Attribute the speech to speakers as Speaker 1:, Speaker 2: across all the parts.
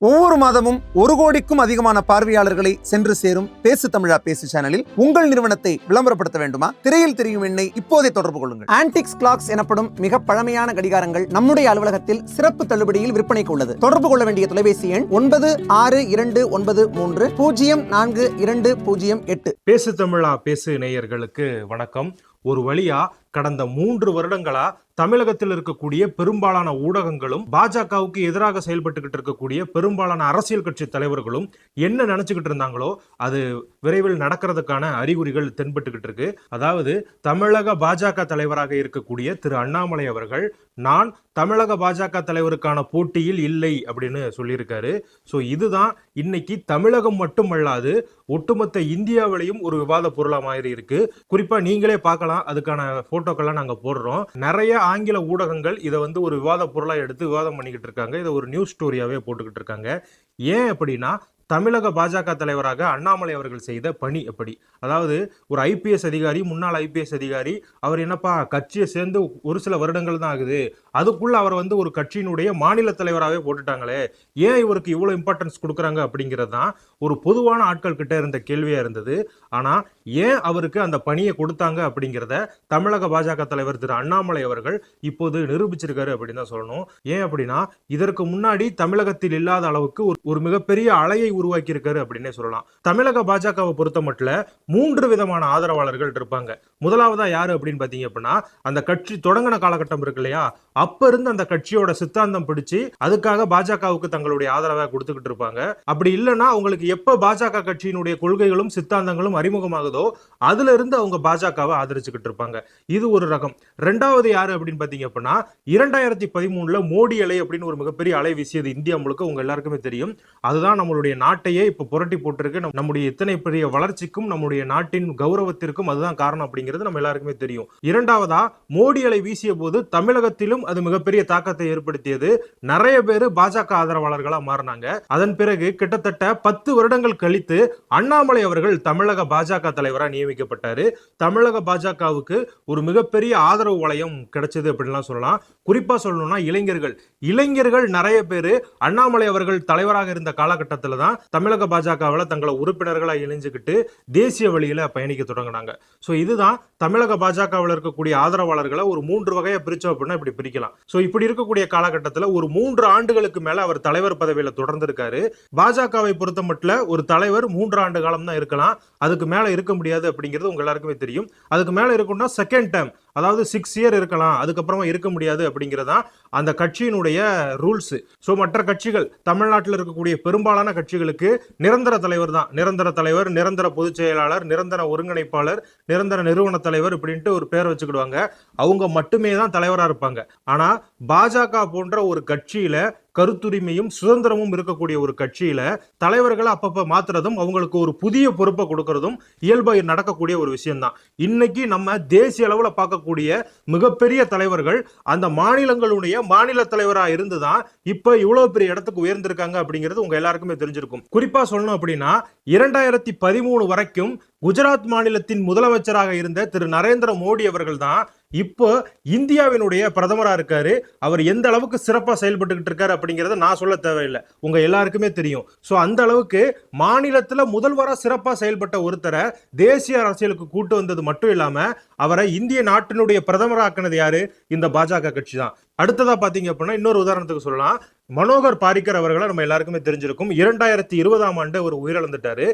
Speaker 1: ஒவ்வொரு மாதமும் ஒரு கோடிக்கும் அதிகமான பார்வையாளர்களை சென்று சேரும் பேசு தமிழா பேசு சேனலில் உங்கள் நிறுவனத்தை விளம்பரப்படுத்த வேண்டுமா? திரையில் தெரியும் எண்ணை இப்போதே தொடர்பு கொள்ளுங்கள். ஆன்டிக்ஸ் கிளாக்ஸ் எனப்படும் மிக பழமையான கடிகாரங்கள் நம்முடைய அலுவலகத்தில் சிறப்பு தள்ளுபடியில் விற்பனைக்கு உள்ளது. தொடர்பு கொள்ள வேண்டிய தொலைபேசி எண் ஒன்பது ஆறு இரண்டு ஒன்பது மூன்று பூஜ்ஜியம் நான்கு இரண்டு பூஜ்ஜியம் எட்டு.
Speaker 2: பேசு தமிழா பேசு நேயர்களுக்கு வணக்கம். ஒரு வழியா கடந்த மூன்று வருடங்களா தமிழகத்தில் இருக்கக்கூடிய பெரும்பாலான ஊடகங்களும் பாஜகவுக்கு எதிராக செயல்பட்டுக்கிட்டு இருக்கக்கூடிய பெரும்பாலான அரசியல் கட்சி தலைவர்களும் என்ன நினைச்சுக்கிட்டு இருந்தாங்களோ அது விரைவில் நடக்கிறதுக்கான அறிகுறிகள் தென்பட்டுக்கிட்டு இருக்கு. அதாவது தமிழக பாஜக தலைவராக இருக்கக்கூடிய திரு அண்ணாமலை அவர்கள் நான் தமிழக பாஜக தலைவருக்கான போட்டியில் இல்லை அப்படின்னு சொல்லியிருக்காரு. ஸோ இதுதான் இன்னைக்கு தமிழகம் மட்டுமல்லாது ஒட்டுமொத்த இந்தியாவிலையும் ஒரு விவாத பொருளாக மாறி இருக்கு. குறிப்பா நீங்களே பார்க்கலாம் அதுக்கான போட்டோக்கெல்லாம் நாங்கள் போடுறோம். நிறைய ஆங்கில ஊடகங்கள் இதை வந்து ஒரு விவாத பொருளாக எடுத்து விவாதம் பண்ணிக்கிட்டு இருக்காங்க. இதை ஒரு நியூஸ் ஸ்டோரியாவே போட்டுக்கிட்டு இருக்காங்க. ஏன் அப்படின்னா தமிழக பாஜக தலைவராக அண்ணாமலை அவர்கள் செய்த பணி எப்படி? அதாவது ஒரு ஐபிஎஸ் அதிகாரி முன்னாள் ஐபிஎஸ் அதிகாரி அவர் என்னப்பா கட்சியை சேர்ந்து ஒரு சில வருடங்கள் தான் ஆகுது. அதுக்குள்ள அவர் வந்து ஒரு கட்சியினுடைய மாநில தலைவராகவே போட்டுட்டாங்களே. ஏன் இவருக்கு இவ்வளோ இம்பார்ட்டன்ஸ் கொடுக்குறாங்க அப்படிங்கிறது தான் ஒரு பொதுவான ஆட்கள் கிட்ட இருந்த கேள்வியாக இருந்தது. ஆனால் ஏன் அவருக்கு அந்த பணியை கொடுத்தாங்க அப்படிங்கிறத தமிழக பாஜக தலைவர் திரு அண்ணாமலை அவர்கள் இப்போது நிரூபிச்சிருக்காரு அப்படின்னு தான் சொல்லணும். ஏன் அப்படின்னா இதற்கு முன்னாடி தமிழகத்தில் இல்லாத அளவுக்கு ஒரு ஒரு மிகப்பெரிய அலையை உருவாக்கி இருக்காரு அப்படின்னே சொல்லலாம். தமிழக பாஜகவை பொறுத்த மட்டும் மூன்று விதமான ஆதரவாளர்கள் இருப்பாங்க. முதலாவதா யாரு அப்படின்னு பாத்தீங்க அப்படின்னா அந்த கட்சி தொடங்கின காலகட்டம் இருக்கு இல்லையா? அப்ப இருந்து அந்த கட்சியோட சித்தாந்தம் பிடிச்சு அதுக்காக பாஜகவுக்கு தங்களுடைய ஆதரவை கொடுத்துக்கிட்டு இருப்பாங்க. அப்படி இல்லைன்னா அவங்களுக்கு எப்ப பாஜக கட்சியினுடைய கொள்கைகளும் சித்தாந்தங்களும் அறிமுகமாகுதோ அதுல இருந்து அவங்க பாஜகவை ஆதரிச்சுக்கிட்டு இருப்பாங்க. இது ஒரு ரகம். ரெண்டாவது யாரு அப்படின்னு பாத்தீங்க அப்படின்னா இரண்டாயிரத்தி பதிமூணுல மோடி அலை அப்படின்னு ஒரு மிகப்பெரிய அலை வீசியது இந்தியா முழுக்க. உங்க எல்லாருக்குமே தெரியும். அதுதான் நம்மளுடைய நாட்டையே இப்போ புரட்டி போட்டிருக்கு. நம்- நம்முடைய இத்தனை பெரிய வளர்ச்சிக்கும் நம்முடைய நாட்டின் கௌரவத்திற்கும் அதுதான் காரணம் அப்படிங்கிறது நம்ம எல்லாருக்குமே தெரியும். இரண்டாவதா மோடி அலை வீசிய போது தமிழகத்திலும் அது மிகப்பெரிய தாக்கத்தை ஏற்படுத்தியது. நிறைய பேர் பாஜக ஆதரவாளர்களாக மாறினாங்க. அதன் பிறகு கிட்டத்தட்ட பத்து வருடங்கள் கழித்து அண்ணாமலை அவர்கள் தமிழக பாஜக தலைவராக நியமிக்கப்பட்டாரு. தமிழக பாஜகவுக்கு ஒரு மிகப்பெரிய ஆதரவு வளையம் கிடைச்சது அப்படின்லாம் சொல்லலாம். குறிப்பாக சொல்லணும்னா இளைஞர்கள். இளைஞர்கள் நிறைய பேர் அண்ணாமலை அவர்கள் தலைவராக இருந்த காலகட்டத்தில் தான் தமிழக பாஜகவில் தங்களை உறுப்பினர்களாக இணைஞ்சுக்கிட்டு தேசிய வழியில் பயணிக்க தொடங்கினாங்க. ஸோ இதுதான் தமிழக பாஜகவில் இருக்கக்கூடிய ஆதரவாளர்களை ஒரு மூன்று வகையை பிரிச்சோம் அப்படின்னா இப்படி பிரிக்கலாம். ஸோ இப்படி இருக்கக்கூடிய காலகட்டத்தில் ஒரு மூன்று ஆண்டுகளுக்கு மேலே அவர் தலைவர் பதவியில் தொடர்ந்திருக்காரு. பாஜகவை பொறுத்த மட்டும் ஒரு தலைவர் மூன்று ஆண்டு காலம் தான் இருக்கலாம். அதுக்கு மேலே இருக்க முடியாது அப்படிங்கிறது உங்க எல்லாருக்குமே தெரியும். அதுக்கு மேலே இருக்கும்னா செகண்ட் டைம் அதாவது சிக்ஸ் இயர் இருக்கலாம் அதுக்கப்புறமா இருக்க முடியாது அப்படிங்கிறதான் அந்த கட்சியினுடைய ரூல்ஸ் ஸோ மற்ற கட்சிகள் தமிழ்நாட்டில் இருக்கக்கூடிய பெரும்பாலான கட்சிகளுக்கு நிரந்தர தலைவர் தான். நிரந்தர தலைவர் நிரந்தர பொதுச் செயலாளர் நிரந்தர ஒருங்கிணைப்பாளர் நிரந்தர நிறுவன தலைவர் இப்படின்ட்டு ஒரு பேர் வச்சுக்கிடுவாங்க. அவங்க மட்டுமே தான் தலைவராக இருப்பாங்க. ஆனால் பாஜக போன்ற ஒரு கட்சியில கருத்துரிமையும் சுதந்திரமும் இருக்கக்கூடிய ஒரு கட்சியில தலைவர்களை அப்பப்ப மாத்துறதும் அவங்களுக்கு ஒரு புதிய பொறுப்பை கொடுக்கறதும் இயல்பா நடக்கக்கூடிய ஒரு விஷயம்தான். இன்னைக்கு நம்ம தேசிய அளவில் பார்க்கக்கூடிய மிகப்பெரிய தலைவர்கள் அந்த மாநிலங்களுடைய மாநில தலைவராக இருந்துதான் இப்ப இவ்வளவு பெரிய இடத்துக்கு உயர்ந்திருக்காங்க அப்படிங்கிறது உங்க எல்லாருக்குமே தெரிஞ்சிருக்கும். குறிப்பா சொல்லணும் அப்படின்னா இரண்டாயிரத்தி பதிமூணு வரைக்கும் குஜராத் மாநிலத்தின் முதலமைச்சராக இருந்த திரு நரேந்திர மோடி அவர்கள் தான் இப்போ இந்தியாவினுடைய பிரதமராக இருக்காரு. அவர் எந்த அளவுக்கு சிறப்பாக செயல்பட்டுக்கிட்டு இருக்காரு அப்படிங்கிறத நான் சொல்ல தேவையில்லை. உங்கள் எல்லாருக்குமே தெரியும். ஸோ அந்த அளவுக்கு மாநிலத்தில் முதல்வராக சிறப்பாக செயல்பட்ட ஒருத்தரை தேசிய அரசியலுக்கு கூட்டு வந்தது மட்டும் இல்லாமல் அவரை இந்திய நாட்டினுடைய பிரதமராக்கினது யாரு? இந்த பாஜக கட்சி தான் அடுத்ததா பாத்தீங்க அப்படின்னா இன்னொரு உதாரணத்துக்கு சொல்லலாம். மனோகர் பாரிக்கர் அவர்களை நம்ம எல்லாருக்குமே தெரிஞ்சிருக்கும். இரண்டாயிரத்தி இருபதாம் ஆண்டு அவர் உயிரிழந்துட்டாரு.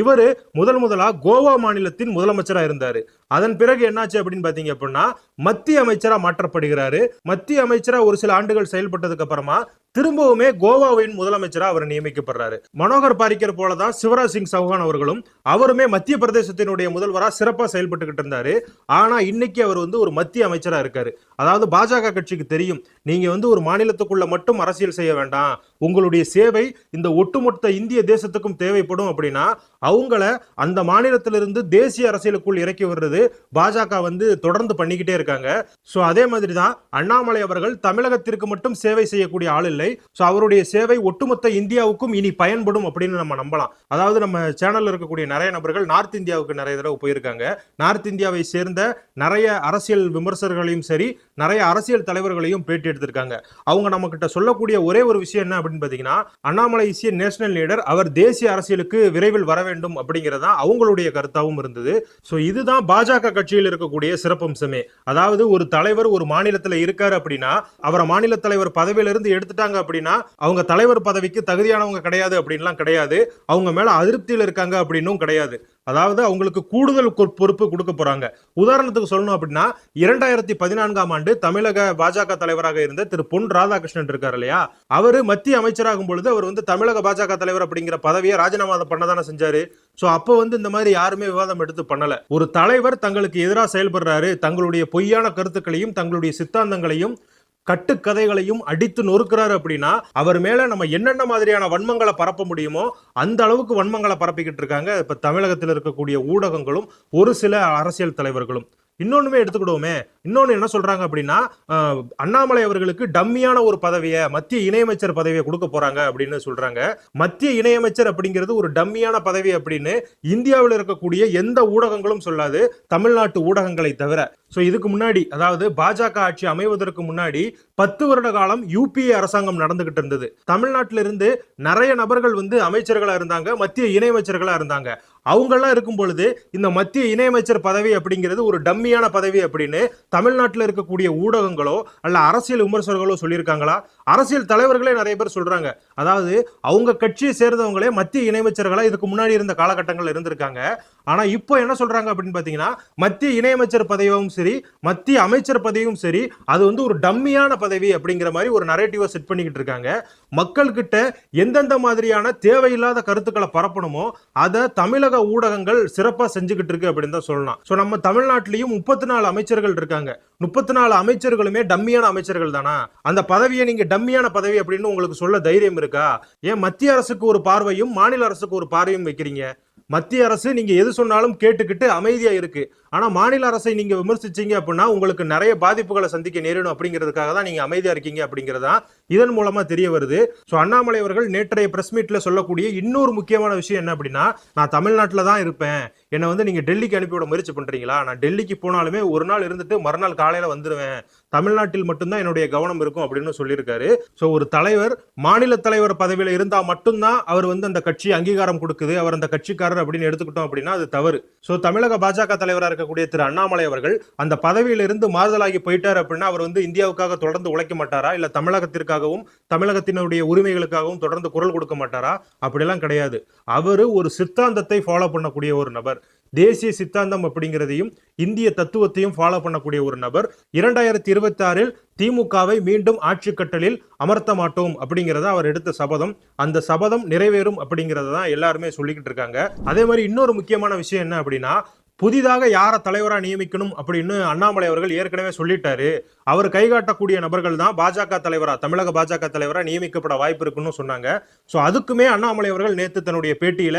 Speaker 2: இவரு முதல் முதலா கோவா மாநிலத்தின் முதலமைச்சராக இருந்தார். அதன் பிறகு என்னாச்சு அப்படின்னு பார்த்தீங்க அப்படின்னா மத்திய அமைச்சராக மாற்றப்படுகிறாரு. மத்திய அமைச்சராக ஒரு சில ஆண்டுகள் செயல்பட்டதுக்கு அப்புறமா திரும்பவுமே கோவாவின் முதலமைச்சரா அவர் நியமிக்கப்படுறாரு. மனோகர் பாரிக்கர் போலதான் சிவராஜ் சிங் சௌஹான் அவர்களும் அவருமே மத்திய பிரதேசத்தினுடைய முதல்வரா சிறப்பா செயல்பட்டுக்கிட்டு இருந்தாரு. ஆனா இன்னைக்கு அவர் வந்து ஒரு மத்திய அமைச்சரா இருக்காரு. அதாவது பாஜக கட்சிக்கு தெரியும் நீங்க வந்து ஒரு மாநிலத்துக்குள்ள மட்டும் அரசியல் செய்ய வேண்டாம். உங்களுடைய சேவை இந்த ஒட்டுமொத்த இந்திய தேசத்துக்கும் தேவைப்படும் அப்படின்னா அவங்கள அந்த மாநிலத்திலிருந்து தேசிய அரசியலுக்குள் இறக்கி வர்றது பாஜக வந்து தொடர்ந்து பண்ணிக்கிட்டே இருக்காங்க. ஸோ அதே மாதிரி தான் அண்ணாமலை அவர்கள் தமிழகத்திற்கு மட்டும் சேவை செய்யக்கூடிய ஆள் இல்லை. ஸோ அவருடைய சேவை ஒட்டுமொத்த இந்தியாவுக்கும் இனி பயன்படும் அப்படின்னு நம்ம நம்பலாம். அதாவது நம்ம சேனலில் இருக்கக்கூடிய நிறைய நபர்கள் நார்த் இந்தியாவுக்கு நிறைய தடவை போயிருக்காங்க. நார்த் இந்தியாவை சேர்ந்த நிறைய அரசியல் விமர்சகர்களையும் சரி நிறைய அரசியல் தலைவர்களையும் பேட்டி எடுத்திருக்காங்க. அவங்க நம்ம கிட்ட சொல்லக்கூடிய ஒரே ஒரு விஷயம் என்ன அப்படின்னு பார்த்தீங்கன்னா அண்ணாமலை இசிய நேஷனல் லீடர் அவர் தேசிய அரசியலுக்கு விரைவில் வர வேண்டும் அப்படிங்கிறதா அவங்களுடைய கருத்தாகவும் இருந்தது. ஸோ இதுதான் பாஜக கட்சியில் இருக்கக்கூடிய சிறப்பம்சமே. அதாவது ஒரு தலைவர் ஒரு மாநிலத்தில் இருக்காரு அப்படின்னா அவரை மாநில தலைவர் பதவியிலிருந்து எடுத்துட்டாங்க அப்படின்னா அவங்க தலைவர் பதவிக்கு தகுதியானவங்க கிடையாது அப்படின்லாம் கிடையாது. அவங்க மேல அதிருப்தியில் இருக்காங்க அப்படின்னும் கிடையாது. அதாவது அவங்களுக்கு கூடுதல் பொறுப்பு கொடுக்க போறாங்க. உதாரணத்துக்கு சொல்லணும் அப்படின்னா இரண்டாயிரத்தி பதினான்காம் ஆண்டு தமிழக பாஜக தலைவராக இருந்த திரு பொன் ராதாகிருஷ்ணன் இருக்காரு இல்லையா? அவர் மத்திய அமைச்சராகும் பொழுது அவர் வந்து தமிழக பாஜக தலைவர் அப்படிங்கிற பதவியை ராஜினாமா பண்ணதான செஞ்சாரு. ஸோ அப்போ வந்து இந்த மாதிரி யாருமே விவாதம் எடுத்து பண்ணல. ஒரு தலைவர் தங்களுக்கு எதிராக செயல்படுறாரு. தங்களுடைய பொய்யான கருத்துக்களையும் தங்களுடைய சித்தாந்தங்களையும் கட்டுக்கதைகளையும் அடித்து நொறுக்கிறாரு அப்படின்னா அவர் மேல நம்ம என்னென்ன மாதிரியான வன்மங்களை பரப்ப முடியுமோ அந்த அளவுக்கு வன்மங்களை பரப்பிக்கிட்டு இருக்காங்க. இப்ப தமிழகத்தில் இருக்கக்கூடிய ஊடகங்களும் ஒரு சில அரசியல் தலைவர்களும். இன்னொன்னுமே எடுத்துக்கிடுவோமே இன்னொன்று என்ன சொல்றாங்க அப்படின்னா அண்ணாமலை அவர்களுக்கு டம்மியான ஒரு பதவியை மத்திய இணையமைச்சர் பதவியை கொடுக்க போறாங்க அப்படின்னு சொல்றாங்க. மத்திய இணையமைச்சர் அப்படிங்கிறது ஒரு டம்மியான பதவி அப்படின்னு இந்தியாவில் இருக்கக்கூடிய எந்த ஊடகங்களும் சொல்லாது தமிழ்நாட்டு ஊடகங்களை தவிர. ஸோ இதுக்கு முன்னாடி அதாவது பாஜக ஆட்சி அமைவதற்கு முன்னாடி பத்து வருட காலம் யூபிஏ அரசாங்கம் நடந்துகிட்டு இருந்தது. தமிழ்நாட்டில இருந்து நிறைய நபர்கள் வந்து அமைச்சர்களா இருந்தாங்க மத்திய இணையமைச்சர்களா இருந்தாங்க. அவங்கெல்லாம் இருக்கும் பொழுது இந்த மத்திய இணையமைச்சர் பதவி அப்படிங்கிறது ஒரு டம்மியான பதவி அப்படின்னு தமிழ்நாட்டில் இருக்கக்கூடிய ஊடகங்களோ அல்ல அரசியல் விமர்சகர்களோ சொல்லியிருக்காங்களா? அரசியல் தலைவர்களே நிறைய பேர் சொல்றாங்க. அதாவது அவங்க கட்சியை சேர்ந்தவங்களே மத்திய இணையமைச்சர்களா இதுக்கு முன்னாடி இருந்த காலகட்டங்கள்ல இருந்திருக்காங்க. ஆனா இப்போ என்ன சொல்றாங்க அப்படின்னு பாத்தீங்கன்னா மத்திய இணையமைச்சர் பதவியும் சரி மத்திய அமைச்சர் பதவியும் சரி அது வந்து ஒரு டம்மியான பதவி அப்படிங்கிற மாதிரி ஒரு நரேட்டிவை செட் பண்ணிக்கிட்டு இருக்காங்க. மக்கள்கிட்ட எந்தெந்த மாதிரியான தேவையில்லாத கருத்துக்களை பரப்பணுமோ அதை தமிழக ஊடகங்கள் சிறப்பா செஞ்சுக்கிட்டு இருக்கு அப்படின்னு தான் சொல்லலாம். சோ நம்ம தமிழ்நாட்டிலையும் முப்பத்தி நாலு அமைச்சர்கள் இருக்காங்க. முப்பத்தி நாலு அமைச்சர்களுமே டம்மியான அமைச்சர்கள் தானா? அந்த பதவியை நீங்க டம்மியான பதவி அப்படின்னு உங்களுக்கு சொல்ல தைரியம் இருக்கா? ஏன் மத்திய அரசுக்கு ஒரு பார்வையும் மாநில அரசுக்கு ஒரு பார்வையும் வைக்கிறீங்க? மத்திய அரசு நீங்க எது சொன்னாலும் கேட்டுக்கிட்டு அமைதியா இருக்கு. ஆனா மாநில அரசை நீங்க விமர்சிச்சீங்க அப்படின்னா உங்களுக்கு நிறைய பாதிப்புகளை சந்திக்க நேரிடும் அப்படிங்கிறதுக்காக தான் நீங்க அமைதியா இருக்கீங்க அப்படிங்கறதா இதன் மூலமா தெரிய வருது. ஸோ அண்ணாமலை அவர்கள் நேற்றைய பிரஸ் மீட்ல சொல்லக்கூடிய இன்னொரு முக்கியமான விஷயம் என்ன அப்படின்னா நான் தமிழ்நாட்டில் தான் இருப்பேன். என்னை வந்து நீங்க டெல்லிக்கு அனுப்பிவிட முயற்சி பண்றீங்களா? நான் டெல்லிக்கு போனாலுமே ஒரு நாள் இருந்துட்டு மறுநாள் காலையில வந்துருவேன். தமிழ்நாட்டில் மட்டும்தான் என்னுடைய கவனம் இருக்கும் அப்படின்னு சொல்லியிருக்காரு. ஸோ ஒரு தலைவர் மாநில தலைவர் பதவியில் இருந்தால் மட்டும்தான் அவர் வந்து அந்த கட்சி அங்கீகாரம் கொடுக்குது. அவர் அந்த கட்சிக்காரர் அப்படின்னு எடுத்துக்கிட்டோம் அப்படின்னா அது தவறு. ஸோ தமிழக பாஜக தலைவராக இருக்கக்கூடிய திரு அண்ணாமலை அவர்கள் அந்த பதவியிலிருந்து மாறுதலாகி போயிட்டார் அப்படின்னா அவர் வந்து இந்தியாவுக்காக தொடர்ந்து உழைக்க மாட்டாரா? இல்லை தமிழகத்திற்காகவும் தமிழகத்தினுடைய உரிமைகளுக்காகவும் தொடர்ந்து குரல் கொடுக்க மாட்டாரா? அப்படிலாம் கிடையாது. அவர் ஒரு சித்தாந்தத்தை ஃபாலோ பண்ணக்கூடிய ஒரு நபர். தேசிய சித்தாந்தம் அப்படிங்கிறதையும் இந்திய தத்துவத்தையும் ஃபாலோ பண்ணக்கூடிய ஒரு நபர். இரண்டாயிரத்தி இருபத்தி ஆறில் திமுகவை மீண்டும் ஆட்சி கட்டலில் அமர்த்த மாட்டோம் அப்படிங்கிறத அவர் எடுத்த சபதம். அந்த சபதம் நிறைவேறும் அப்படிங்கிறத தான் எல்லாருமே சொல்லிக்கிட்டு இருக்காங்க. அதே மாதிரி இன்னொரு முக்கியமான விஷயம் என்ன அப்படின்னா புதிதாக யாரை தலைவராக நியமிக்கணும் அப்படின்னு அண்ணாமலை அவர்கள் ஏற்கனவே சொல்லிட்டாரு. அவர் கைகாட்டக்கூடிய நபர்கள் தான் பாஜக தலைவராக தமிழக பாஜக தலைவராக நியமிக்கப்பட வாய்ப்பு இருக்குன்னு சொன்னாங்க. ஸோ அதுக்குமே அண்ணாமலை அவர்கள் நேற்று தன்னுடைய பேட்டியில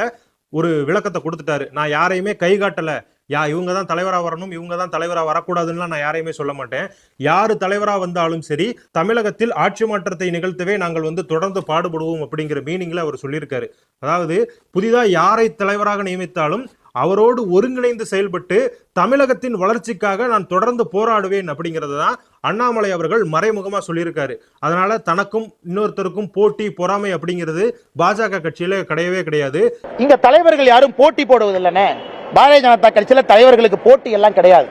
Speaker 2: ஒரு விளக்கத்தை கொடுத்துட்டாரு. நான் யாரையுமே கை காட்டலை. யா இவங்க தான் தலைவராக வரணும் இவங்க தான் தலைவராக வரக்கூடாதுன்னு நான் யாரையுமே சொல்ல மாட்டேன். யார் தலைவராக வந்தாலும் சரி தமிழகத்தில் ஆட்சி மாற்றத்தை நிகழ்த்தவே நாங்கள் வந்து தொடர்ந்து பாடுபடுவோம் அப்படிங்கிற மீனிங்கில் அவர் சொல்லியிருக்காரு. அதாவது புதிதாக யாரை தலைவராக நியமித்தாலும் அவரோடு ஒருங்கிணைந்து செயல்பட்டு தமிழகத்தின் வளர்ச்சிக்காக நான் தொடர்ந்து போராடுவேன் அப்படிங்கிறது தான் அண்ணாமலை அவர்கள் மறைமுகமாக சொல்லியிருக்காரு. அதனால தனக்கும் இன்னொருத்தருக்கும் போட்டி பொறாமை அப்படிங்கிறது பாஜக கட்சியில கிடையவே கிடையாது.
Speaker 3: இங்க தலைவர்கள் யாரும் போட்டி போடுவதில்லைண்ணே. பாரதிய ஜனதா கட்சியில தலைவர்களுக்கு போட்டி எல்லாம் கிடையாது.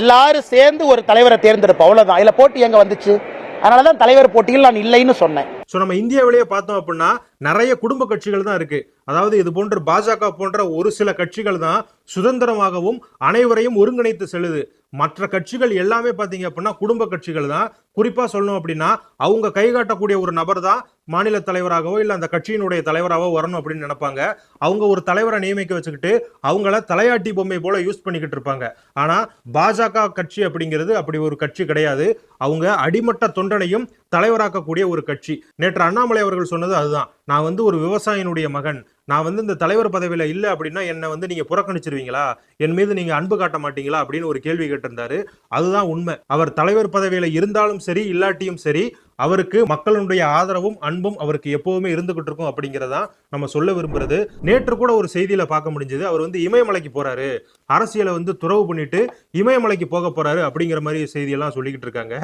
Speaker 3: எல்லாரும் சேர்ந்து ஒரு தலைவரை தேர்ந்தெடுப்போம். அவ்வளவுதான். இதுல போட்டி எங்க வந்துச்சு? அதனாலதான் தலைவர் போட்டியில் நான் இல்லைன்னு சொன்னேன்.
Speaker 2: ஸோ நம்ம இந்தியாவிலேயே பார்த்தோம் அப்படின்னா நிறைய குடும்ப கட்சிகள் தான் இருக்கு. அதாவது இது போன்ற பாஜக போன்ற ஒரு சில கட்சிகள் தான் சுதந்திரமாகவும் அனைவரையும் ஒருங்கிணைத்து செல்லுது. மற்ற கட்சிகள் எல்லாமே பார்த்தீங்க அப்படின்னா குடும்ப கட்சிகள் தான். குறிப்பாக சொல்லணும் அப்படின்னா அவங்க கை காட்டக்கூடிய ஒரு நபர் தான் மாநில தலைவராகவோ இல்லை அந்த கட்சியினுடைய தலைவராகவோ வரணும் அப்படின்னு நினைப்பாங்க. அவங்க ஒரு தலைவரை நியமிக்க வச்சுக்கிட்டு அவங்கள தலையாட்டி பொம்மை போல யூஸ் பண்ணிக்கிட்டு இருப்பாங்க. ஆனால் பாஜக கட்சி அப்படிங்கிறது அப்படி ஒரு கட்சி கிடையாது. அவங்க அடிமட்ட தொண்டனையும் தலைவராக்கக்கூடிய ஒரு கட்சி. நேற்று அண்ணாமலை அவர்கள் சொன்னது அதுதான். நான் வந்து ஒரு விவசாயினுடைய மகன். நான் வந்து இந்த தலைவர் பதவியில் இல்லை அப்படின்னா என்னை வந்து நீங்கள் புறக்கணிச்சிருவீங்களா? என் மீது நீங்கள் அன்பு காட்ட மாட்டீங்களா? அப்படின்னு ஒரு கேள்வி கேட்டிருந்தாரு. அதுதான் உண்மை. அவர் தலைவர் பதவியில் இருந்தாலும் சரி இல்லாட்டியும் சரி அவருக்கு மக்களுடைய ஆதரவும் அன்பும் அவருக்கு எப்போவுமே இருந்துகிட்டு இருக்கும் அப்படிங்கறதா நம்ம சொல்ல விரும்புறது. நேற்று கூட ஒரு செய்தியில பார்க்க முடிஞ்சது. அவர் வந்து இமயமலைக்கு போறாரு. அரசியலை வந்து துறவு பண்ணிட்டு இமயமலைக்கு போக போறாரு அப்படிங்கிற மாதிரி செய்தியெல்லாம் சொல்லிக்கிட்டு இருக்காங்க.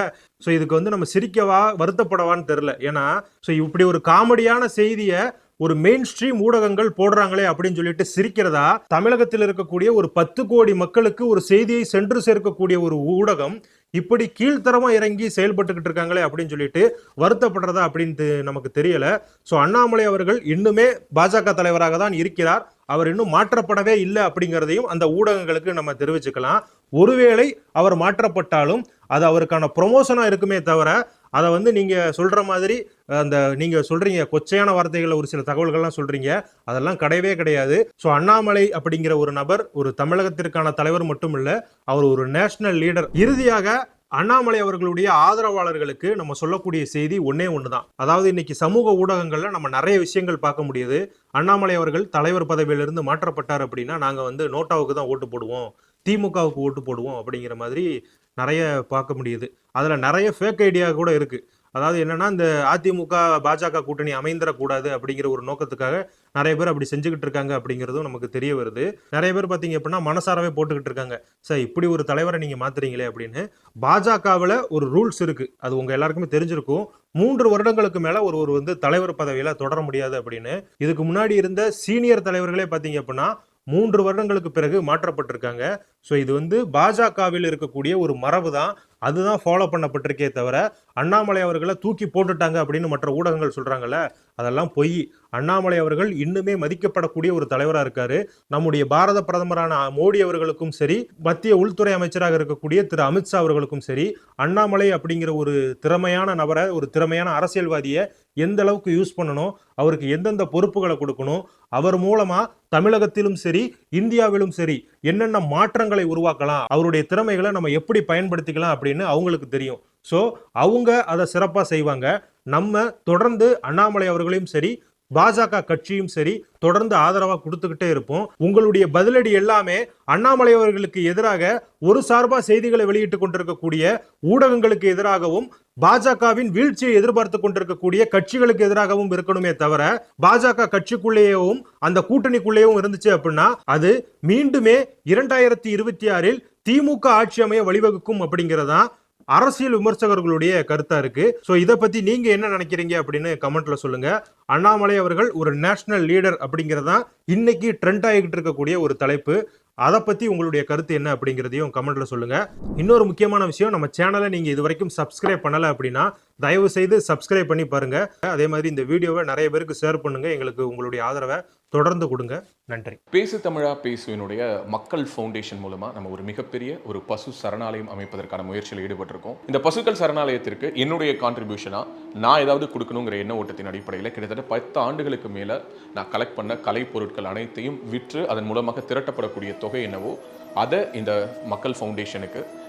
Speaker 2: ஸோ இதுக்கு வந்து நம்ம சிரிக்கவா வருத்தப்படவான்னு தெரில ஏன்னா ஸோ இப்படி ஒரு காமெடியான செய்தி செய்தியை ஒரு மெயின் ஸ்ட்ரீம் ஊடகங்கள் போடுறாங்களே அப்படின்னு சொல்லிட்டு சிரிக்கிறதா? தமிழகத்தில் இருக்கக்கூடிய ஒரு பத்து கோடி மக்களுக்கு ஒரு செய்தியை சென்று சேர்க்கக்கூடிய ஒரு ஊடகம் இப்படி கீழ்த்தரமா இறங்கி செயல்பட்டுக்கிட்டு இருக்காங்களே அப்படின்னு சொல்லிட்டு வருத்தப்படுறதா அப்படின்ட்டு நமக்கு தெரியல. ஸோ அண்ணாமலை அவர்கள் இன்னுமே பாஜக தலைவராக தான் இருக்கிறார். அவர் இன்னும் மாற்றப்படவே இல்லை அப்படிங்கிறதையும் அந்த ஊடகங்களுக்கு நம்ம தெரிவிச்சுக்கலாம். ஒருவேளை அவர் மாற்றப்பட்டாலும் அது அவருக்கான ப்ரொமோஷனாக இருக்குமே தவிர அதை வந்து நீங்கள் சொல்கிற மாதிரி அந்த நீங்கள் சொல்கிறீங்க கொச்சையான வார்த்தைகளை ஒரு சில தகவல்கள்லாம் சொல்கிறீங்க அதெல்லாம் கிடையவே கிடையாது. ஸோ அண்ணாமலை அப்படிங்கிற ஒரு நபர் ஒரு தமிழகத்திற்கான தலைவர் மட்டும் இல்லை அவர் ஒரு நேஷனல் லீடர். இறுதியாக அண்ணாமலை அவர்களுடைய ஆதரவாளர்களுக்கு நம்ம சொல்லக்கூடிய செய்தி ஒன்னே தான் அதாவது இன்னைக்கு சமூக ஊடகங்களில் நம்ம நிறைய விஷயங்கள் பார்க்க முடியுது. அண்ணாமலை அவர்கள் தலைவர் பதவியிலிருந்து மாற்றப்பட்டார் அப்படின்னா நாங்கள் வந்து நோட்டாவுக்கு தான் ஓட்டு போடுவோம். திமுகவுக்கு ஓட்டு போடுவோம் அப்படிங்கிற மாதிரி நிறைய பார்க்க முடியுது. அதில் நிறைய ஃபேக் ஐடியா கூட இருக்குது அதாவது என்னன்னா இந்த அதிமுக பாஜக கூட்டணி அமைந்திடக்கூடாது அப்படிங்கிற ஒரு நோக்கத்துக்காக நிறைய பேர் அப்படி செஞ்சுக்கிட்டு இருக்காங்க அப்படிங்கிறதும் நமக்கு தெரிய வருது. நிறைய பேர் பார்த்தீங்க அப்படின்னா மனசாரவே போட்டுக்கிட்டு இருக்காங்க. சார் இப்படி ஒரு தலைவரை நீங்கள் மாத்துறீங்களே அப்படின்னு பாஜகவில் ஒரு ரூல்ஸ் இருக்கு. அது உங்க எல்லாருக்குமே தெரிஞ்சிருக்கும். மூன்று வருடங்களுக்கு மேல ஒரு ஒரு வந்து தலைவர் பதவியில தொடர முடியாது அப்படின்னு. இதுக்கு முன்னாடி இருந்த சீனியர் தலைவர்களே பார்த்தீங்க அப்படின்னா மூன்று வருடங்களுக்கு பிறகு மாற்றப்பட்டிருக்காங்க. ஸோ இது வந்து பாஜகவில் இருக்கக்கூடிய ஒரு மரபு தான். அதுதான் ஃபாலோ பண்ணப்பட்டிருக்கே தவிர அண்ணாமலை அவர்களை தூக்கி போட்டுட்டாங்க அப்படின்னு மற்ற ஊடகங்கள் சொல்கிறாங்கல்ல அதெல்லாம் பொய். அண்ணாமலை அவர்கள் இன்னுமே மதிக்கப்படக்கூடிய ஒரு தலைவராக இருக்காரு. நம்முடைய பாரத பிரதமரான மோடி அவர்களுக்கும் சரி மத்திய உள்துறை அமைச்சராக இருக்கக்கூடிய திரு அமித்ஷா அவர்களுக்கும் சரி அண்ணாமலை அப்படிங்கிற ஒரு திறமையான நபரை ஒரு திறமையான அரசியல்வாதியை எந்த அளவுக்கு யூஸ் பண்ணணும் அவருக்கு எந்தெந்த பொறுப்புகளை கொடுக்கணும் அவர் மூலமா தமிழகத்திலும் சரி இந்தியாவிலும் சரி என்னென்ன மாற்றங்களை உருவாக்கலாம் அவருடைய திறமைகளை நம்ம எப்படி பயன்படுத்திக்கலாம் அப்படின்னு அவங்களுக்கு தெரியும். ஸோ அவங்க அதை சிறப்பாக செய்வாங்க. நம்ம தொடர்ந்து அண்ணாமலை அவர்களையும் சரி பாஜக கட்சியும் சரி தொடர்ந்து ஆதரவாக கொடுத்துக்கிட்டே இருப்போம். உங்களுடைய பதிலடி எல்லாமே அண்ணாமலை அவர்களுக்கு எதிராக ஒரு சார்பா செய்திகளை வெளியிட்டுக் கொண்டிருக்கக்கூடிய ஊடகங்களுக்கு எதிராகவும் பாஜகவின் வீழ்ச்சியை எதிர்பார்த்து கொண்டிருக்கக்கூடிய கட்சிகளுக்கு எதிராகவும் இருக்கணுமே தவிர பாஜக கட்சிக்குள்ளேயும் அந்த கூட்டணிக்குள்ளேயும் இருந்துச்சு அப்படின்னா அது மீண்டுமே இரண்டாயிரத்தி இருபத்தி ஆறில் திமுக ஆட்சி அமைய வழிவகுக்கும் அப்படிங்கிறதான் அரசியல் விமர்சகர்களுடைய கருத்தா இருக்கு. ஸோ இதை பத்தி நீங்க என்ன நினைக்கிறீங்க அப்படின்னு கமெண்ட்ல சொல்லுங்க. அண்ணாமலை அவர்கள் ஒரு நேஷனல் லீடர் அப்படிங்கிறதா இன்னைக்கு ட்ரெண்ட் ஆகிட்டு இருக்கக்கூடிய ஒரு தலைப்பு. அதை பற்றி உங்களுடைய கருத்து என்ன அப்படிங்கிறதையும் கமெண்ட்டில் சொல்லுங்கள் இன்னொரு முக்கியமான விஷயம் நம்ம சேனலை நீங்கள் இது வரைக்கும் சப்ஸ்கிரைப் பண்ணலை அப்படின்னா தயவு செய்து சப்ஸ்கிரைப் பண்ணி பாருங்க. அதே மாதிரி இந்த வீடியோவை நிறைய பேருக்கு ஷேர் பண்ணுங்க. எங்களுக்கு உங்களுடைய ஆதரவை தொடர்ந்து கொடுங்க. நன்றி.
Speaker 4: பேசு தமிழா பேசுவினுடைய மக்கள் ஃபவுண்டேஷன் மூலமா நம்ம ஒரு மிகப்பெரிய ஒரு பசு சரணாலயம் அமைப்பதற்கான முயற்சியில் ஈடுபட்டிருக்கோம். இந்த பசுக்கள் சரணாலயத்திற்கு என்னுடைய கான்ட்ரிபியூஷனா நான் ஏதாவது கொடுக்கணுங்கிற எண்ண ஓட்டத்தின் அடிப்படையில் கிட்டத்தட்ட பத்து ஆண்டுகளுக்கு மேல நான் கலெக்ட் பண்ண கலை பொருட்கள் அனைத்தையும் விற்று அதன் மூலமாக திரட்டப்படக்கூடிய தொகை என்னவோ அதை இந்த மக்கள் ஃபவுண்டேஷனுக்கு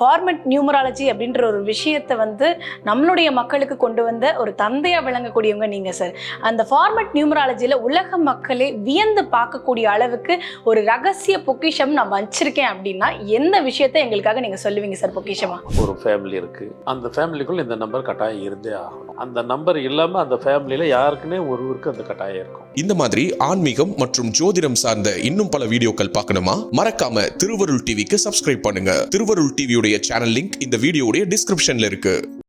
Speaker 5: ஃபார்மெட் நியூமராலஜி அப்படின்ற ஒரு விஷயத்தை வந்து நம்மளுடைய மக்களுக்கு கொண்டு வந்த ஒரு தந்தையாக விளங்கக்கூடியவங்க நீங்கள் சார் அந்த ஃபார்மெட் நியூமராலஜியில் உலக மக்களே வியந்து பார்க்கக்கூடிய அளவுக்கு ஒரு ரகசிய பொக்கிஷம் நான் வச்சிருக்கேன் அப்படின்னா எந்த விஷயத்தை எங்களுக்காக நீங்கள் சொல்லுவீங்க சார் பொக்கிஷமா?
Speaker 6: ஒரு ஃபேமிலி இருக்கு. அந்த ஃபேமிலிக்குள்ள இந்த நம்பர் கட்டாயம் இருந்தே ஆகணும். அந்த நம்பர் இல்லாம அந்த ஃபேமிலியில யாருக்குன்னே ஒருவருக்கு அந்த கட்டாயம் இருக்கும்.
Speaker 7: இந்த மாதிரி ஆன்மீகம் மற்றும் ஜோதிடம் சார்ந்த இன்னும் பல வீடியோக்கள் பார்க்கணுமா? மறக்காம திருவருள் டிவிக்கு சப்ஸ்கிரைப் பண்ணுங்க. திருவருள் டிவியுடைய சேனல் லிங்க் இந்த வீடியோடைய டிஸ்கிரிப்ஷன்ல இருக்கு.